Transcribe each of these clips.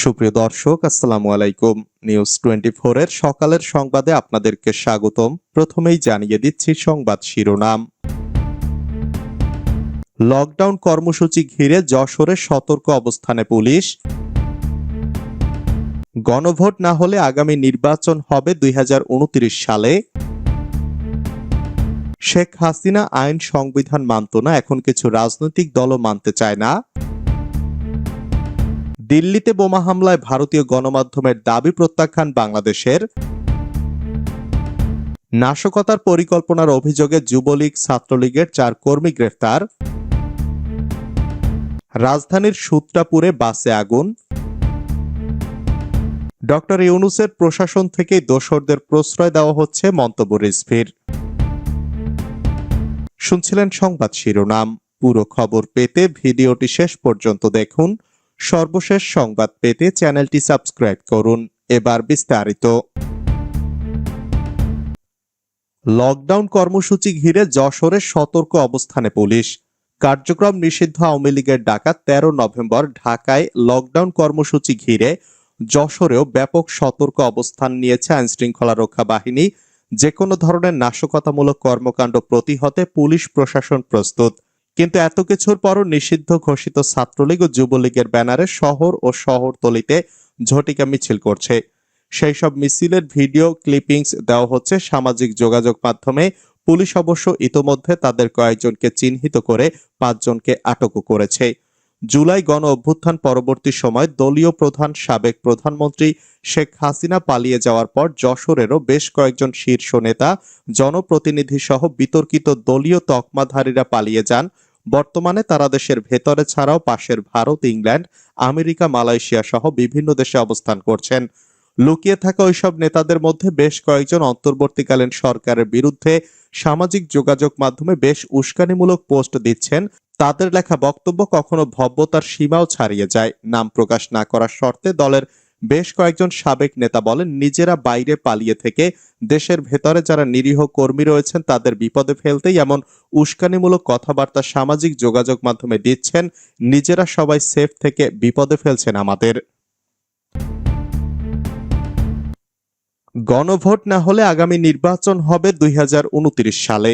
সুপ্রিয় দর্শক, আসসালামু আলাইকুম। নিউজ টোয়েন্টি এর সকালের সংবাদে আপনাদেরকে স্বাগতম। প্রথমেই জানিয়ে দিচ্ছি সংবাদ শিরোনাম। লকডাউন কর্মসূচি ঘিরে যশোরে সতর্ক অবস্থানে পুলিশ। গণভোট না হলে আগামী নির্বাচন হবে দুই হাজার উনত্রিশ সালে। শেখ হাসিনা আইন সংবিধান মানত না, এখন কিছু রাজনৈতিক দলও মানতে চায় না। দিল্লিতে বোমা হামলায় ভারতীয় গণমাধ্যমের দাবি প্রত্যাখ্যান বাংলাদেশের। নাশকতার পরিকল্পনার অভিযোগে যুবলীগ, ছাত্রলীগের চার কর্মী গ্রেফতার। রাজধানীর সূত্রাপুরে বাসে আগুন। ডক্টর ইউনুসের প্রশাসন থেকে দোসরদের প্রশ্রয় দেওয়া হচ্ছে মন্তব্য রিসভির শুনছিলেন সংবাদ শিরোনাম। পুরো খবর পেতে ভিডিওটি শেষ পর্যন্ত দেখুন। সর্বশেষ সংবাদ পেতে চ্যানেলটি সাবস্ক্রাইব করুন। এবার বিস্তারিত। লকডাউন কর্মসূচি ঘিরে যশোরে সতর্ক অবস্থানে পুলিশ। কার্যক্রম নিষিদ্ধ আওয়ামী লীগের ডাকা তেরো নভেম্বর ঢাকায় লকডাউন কর্মসূচি ঘিরে যশোরেও ব্যাপক সতর্ক অবস্থান নিয়েছে আইনশৃঙ্খলা রক্ষা বাহিনী। যে কোনো ধরনের নাশকতামূলক কর্মকাণ্ড প্রতিহতে পুলিশ প্রশাসন প্রস্তুত। কিন্তু এত কিছুর পরও নিষিদ্ধ ঘোষিত ছাত্রলীগ ও যুবলীগের ব্যানারে শহর ও শহরতলিতে ঝটিকা মিছিল করছে। সেই সব মিছিলের ভিডিও, ক্লিপিংস দেওয়া হচ্ছে সামাজিক যোগাযোগ মাধ্যমে। পুলিশ অবশ্য ইতোমধ্যে তাদের কয়েকজনকে চিহ্নিত করে পাঁচজনকে আটকও করেছে। জুলাই গণ অভ্যুত্থান পরবর্তী সময় দলীয় প্রধান, সাবেক প্রধানমন্ত্রী শেখ হাসিনা পালিয়ে যাওয়ার পর যশোরেরও বেশ কয়েকজন শীর্ষ নেতা জনপ্রতিনিধি সহ বিতর্কিত দলীয় তকমাধারীরা পালিয়ে যান। বর্তমানে তারা দেশের ভেতরে ছাড়াও পাশের ভারত, ইংল্যান্ড, আমেরিকা, মালয়েশিয়া সহ বিভিন্ন দেশে অবস্থান করছেন। লুকিয়ে থাকা ওইসব নেতাদের মধ্যে বেশ কয়েকজন অন্তর্বর্তীকালীন সরকারের বিরুদ্ধে সামাজিক যোগাযোগ মাধ্যমে বেশ উস্কানিমূলক পোস্ট দিচ্ছেন। তাদের লেখা বক্তব্য কখনো ভব্যতার সীমাও ছাড়িয়ে যায়। নাম প্রকাশ না করার শর্তে দলের বেশ কয়েকজন সাবেক নেতা বলেন, নিজেরা বাইরে পালিয়ে থেকে দেশের ভেতরে যারা নিরীহ কর্মী রয়েছেন তাদের বিপদে ফেলতেই এমন উস্কানিমূলক কথাবার্তা সামাজিক যোগাযোগ মাধ্যমে দিচ্ছেন, নিজেরা সবাই সেফ থেকে বিপদে ফেলছেন আমাদের। গণভোট না হলে আগামী নির্বাচন হবে দুই হাজার উনত্রিশ সালে।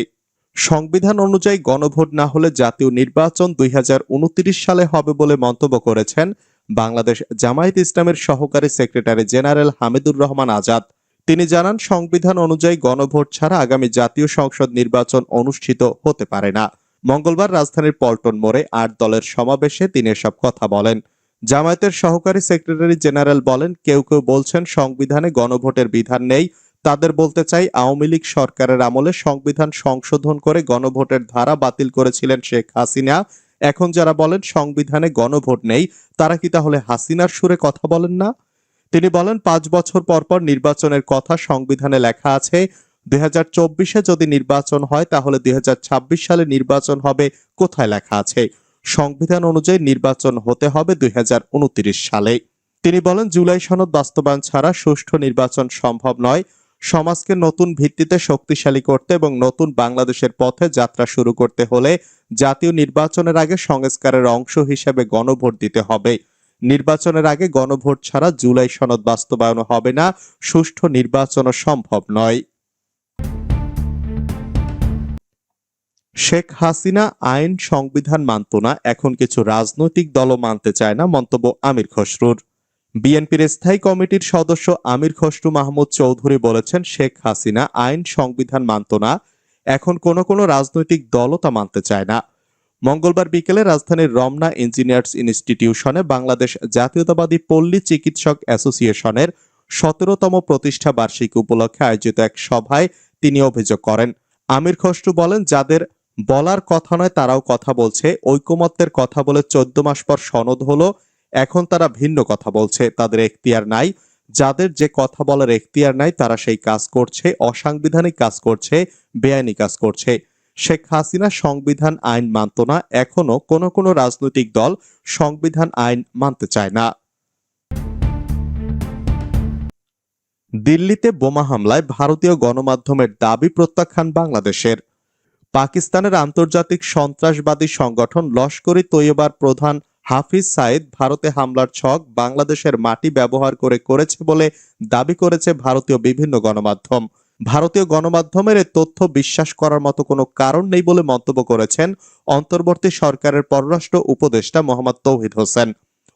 সংবিধান অনুযায়ী গণভোট না হলে জাতীয় নির্বাচন দুই হাজার উনত্রিশ সালে হবে বলে মন্তব্য করেছেন বাংলাদেশ জামায়াত ইসলামের সহকারী সেক্রেটারি জেনারেল হামিদুর রহমান আজাদ। তিনি জানান, সংবিধান অনুযায়ী গণভোট ছাড়া আগামী জাতীয় সংসদ নির্বাচন অনুষ্ঠিত হতে পারে না। মঙ্গলবার রাজধানীর পল্টন মোড়ে আট দলের সমাবেশে তিনি এসব কথা বলেন। জামায়াতের সহকারী সেক্রেটারি জেনারেল বলেন, কেউ কেউ বলছেন, সংবিধানে গণভোটের বিধান নেই তাদের বলতে চাই, আওয়ামী লীগ সরকারের আমলে সংবিধান সংশোধন করে গণভোটের ধারা বাতিল করেছিলেন শেখ হাসিনা। এখন যারা বলেন সংবিধানে গণভোট নেই, তারা কি তাহলে হাসিনার সুরে কথা বলেন না? তিনি বলেন, পাঁচ বছর পর পর নির্বাচনের কথা সংবিধানে লেখা আছে। দুই যদি নির্বাচন হয়, তাহলে দুই হাজার ছাব্বিশ সালে নির্বাচন হবে কোথায় লেখা আছে? সংবিধান অনুযায়ী নির্বাচন হতে হবে দুই হাজার উনত্রিশ সালে। তিনি বলেন, জুলাই সনদ বাস্তবায়ন ছাড়া সুষ্ঠু নির্বাচন সম্ভব নয়। সমাজকে নতুন ভিত্তিতে শক্তিশালী করতে এবং নতুন বাংলাদেশের পথে যাত্রা শুরু করতে হলে জাতীয় নির্বাচনের আগে সংস্কারের অংশ হিসেবে গণভোট দিতে হবে। নির্বাচনের আগে গণভোট ছাড়া জুলাই সনদ বাস্তবায়ন হবে না, সুষ্ঠু নির্বাচনও সম্ভব নয়। শেখ হাসিনা আইন সংবিধান মানত না, এখন কিছু রাজনৈতিক দলও মানতে চায় না, মন্তব্য আমির খসরুর। বিএনপির স্থায়ী কমিটির সদস্য আমির খসরু মাহমুদ চৌধুরী বলেছেন, শেখ হাসিনা আইন সংবিধান মানত না। এখন কোনো কোনো রাজনৈতিক দলও তা মানতে চায় না। মঙ্গলবার বিকেলে রাজধানীর রমনা ইঞ্জিনিয়ার্স ইনস্টিটিউশনে বাংলাদেশ জাতীয়তাবাদী পল্লী চিকিৎসক অ্যাসোসিয়েশনের সতেরোতম প্রতিষ্ঠা বার্ষিকী উপলক্ষে আয়োজিত এক সভায় তিনি অভিযোগ করেন। আমির খসরু বলেন, যাদের বলার কথা নয় তারাও কথা বলছে। ঐকমত্যের কথা বলে চোদ্দ মাস পর সনদ হলো। এখন তারা ভিন্ন কথা বলছে, তাদের এখতিয়ার নাই। যাদের যে কথা বলার এখতিয়ার নাই, তারা সেই কাজ করছে, অসাংবিধানিক কাজ করছে, বেআইনি কাজ করছে। শেখ হাসিনা সংবিধান আইন মানত না, এখনও কোন কোন রাজনৈতিক দল সংবিধান আইন মানতে চায় না। দিল্লিতে বোমা হামলায় ভারতীয় গণমাধ্যমের দাবি প্রত্যাখ্যান বাংলাদেশের। পাকিস্তানের আন্তর্জাতিক সন্ত্রাসবাদী সংগঠন লস্করি তৈয়বার প্রধান হাফিজ সাইদ ভারতে হামলার ছক বাংলাদেশের মাটি ব্যবহার করে করেছে বলে দাবি করেছে ভারতীয় বিভিন্ন গণমাধ্যম। ভারতীয় গণমাধ্যমের তথ্য বিশ্বাস করার মতো কোনো কারণ নেই বলে মন্তব্য করেছেন অন্তর্বর্তী সরকারের পররাষ্ট্র উপদেষ্টা মোহাম্মদ তৌহিদ হোসেন।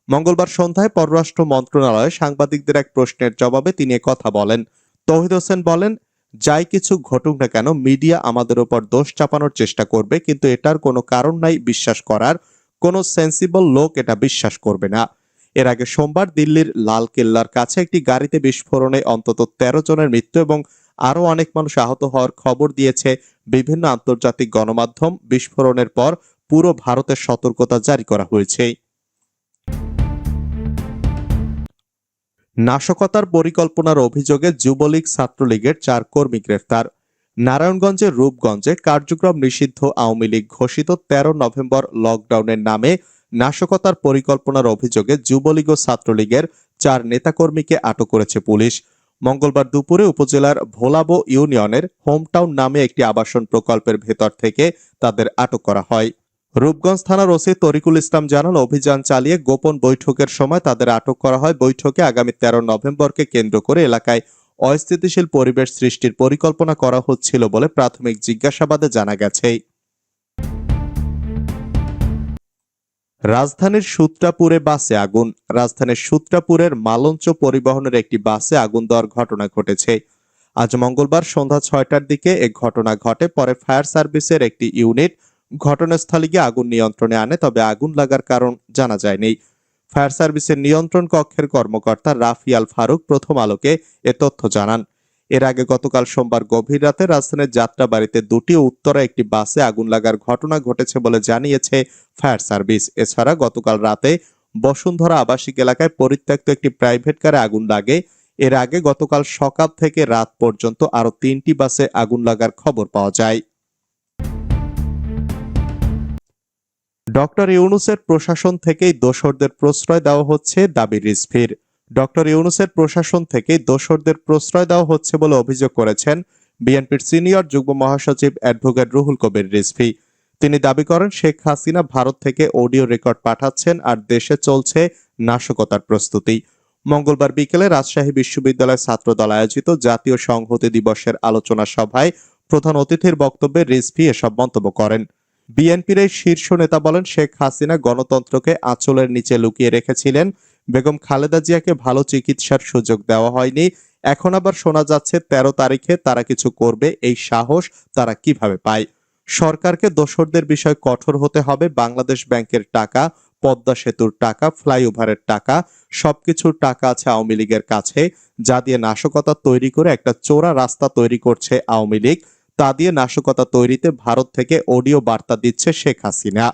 মঙ্গলবার সন্ধ্যায় পররাষ্ট্র মন্ত্রণালয়ে সাংবাদিকদের এক প্রশ্নের জবাবে তিনি কথা বলেন। তৌহিদ হোসেন বলেন, যাই কিছু ঘটুক না কেন, মিডিয়া আমাদের উপর দোষ চাপানোর চেষ্টা করবে, কিন্তু এটার কোনো কারণ নাই বিশ্বাস করার। কোনো সেন্সিবল লোক এটা বিশ্বাস করবে না। এর আগে সোমবার দিল্লির লাল কেল্লার কাছে একটি গাড়িতে বিস্ফোরণে অন্তত তেরো জনের মৃত্যু এবং আরও অনেক মানুষ আহত হওয়ার খবর দিয়েছে বিভিন্ন আন্তর্জাতিক গণমাধ্যম। বিস্ফোরণের পর পুরো ভারতের সতর্কতা জারি করা হয়েছে। নাশকতার পরিকল্পনার অভিযোগে যুবলীগ ছাত্রলীগের চার কর্মী গ্রেফতার। নারায়ণগঞ্জের রূপগঞ্জে কার্যক্রম নিষিদ্ধ আওয়ামী লীগ ঘোষিত তেরো নভেম্বর লকডাউনের নামে নাশকতার পরিকল্পনার অভিযোগে যুবলীগ ও ছাত্রলীগের চার নেতাকর্মীকে আটক করেছে পুলিশ। মঙ্গলবার দুপুরে উপজেলার ভোলাবো ইউনিয়নের হোমটাউন নামে একটি আবাসন প্রকল্পের ভেতর থেকে তাদের আটক করা হয়। রূপগঞ্জ থানার ওসি তরিকুল ইসলাম জানান, অভিযান চালিয়ে গোপন বৈঠকের সময় তাদের আটক করা হয়। বৈঠকে আগামী তেরো নভেম্বরকে কেন্দ্র করে এলাকায় অস্থিতিশীল পরিবেশ সৃষ্টির পরিকল্পনা করা হচ্ছিল বলে প্রাথমিক জিজ্ঞাসাবাদে জানা গেছে। রাজধানীর সূত্রাপুরে বাসে আগুন। রাজধানীর সূত্রাপুরের মালঞ্চ পরিবহনের একটি বাসে আগুন দেওয়ার ঘটনা ঘটেছে। আজ মঙ্গলবার সন্ধ্যা ছয়টার দিকে এ ঘটনা ঘটে। পরে ফায়ার সার্ভিসের একটি ইউনিট ঘটনাস্থলে গিয়ে আগুন নিয়ন্ত্রণে আনে, তবে আগুন লাগার কারণ জানা যায়নি। ফায়ার সার্ভিসের নিয়ন্ত্রণ কক্ষের কর্মকর্তা রাফিয়াল ফারুক প্রথম আলোকে এ তথ্য জানান। এর আগে গতকাল সোমবার গভীর রাতে রাজধানীর যাত্রাবাড়িতে দুটি উত্তরা একটি বাসে আগুন লাগার ঘটনা ঘটেছে বলে জানিয়েছে ফায়ার সার্ভিস। এছাড়া গতকাল রাতে বসুন্ধরা আবাসিক এলাকায় পরিত্যক্ত একটি প্রাইভেট কারে আগুন লাগে। এর আগে গতকাল সকাল থেকে রাত পর্যন্ত আরও তিনটি বাসে আগুন লাগার খবর পাওয়া যায়। ডক্টর ইউনুসের প্রশাসন থেকেই দোসরদের প্রশ্রয় দেওয়া হচ্ছে দাবি রিজভির। ডক্টর ইউনুসের প্রশাসন থেকেই দোসরদের প্রশ্রয় দেওয়া হচ্ছে বলে অভিযোগ করেছেন বিএনপির সিনিয়র যুগ্ম মহাসচিব অ্যাডভোকেট রুহুল কবির রিজভি। তিনি দাবি করেন, শেখ হাসিনা ভারত থেকে অডিও রেকর্ড পাঠাচ্ছেন আর দেশে চলছে নাশকতার প্রস্তুতি। মঙ্গলবার বিকেলে রাজশাহী বিশ্ববিদ্যালয় ছাত্রদল আয়োজিত জাতীয় সংহতি দিবসের আলোচনা সভায় প্রধান অতিথির বক্তব্যে রিজভি এসব মন্তব্য করেন। বিএনপির এই শীর্ষ নেতা বলেন শেখ হাসিনা গণতন্ত্রকে আঁচলের নিচে লুকিয়ে রেখেছিলেন। বেগম খালেদা জিয়াকে ভালো চিকিৎসার সুযোগ দেওয়া হয়নি। এখন আবার শোনা যাচ্ছে তেরো তারিখে তারা কিছু করবে, এই সাহস তারা কীভাবে পায়? সরকারকে দোসরদের বিষয় কঠোর হতে হবে, বাংলাদেশ ব্যাংকের টাকা, পদ্মা সেতুর টাকা, ফ্লাইওভারের টাকা সবকিছুর টাকা আছে আওয়ামী লীগের কাছে। যা দিয়ে নাশকতা তৈরি করে একটা চোরা রাস্তা তৈরি করছে আওয়ামী লীগ। তা দিয়ে নাশকতা তৈরিতে ভারত থেকে অডিও বার্তা দিচ্ছে শেখ হাসিনা।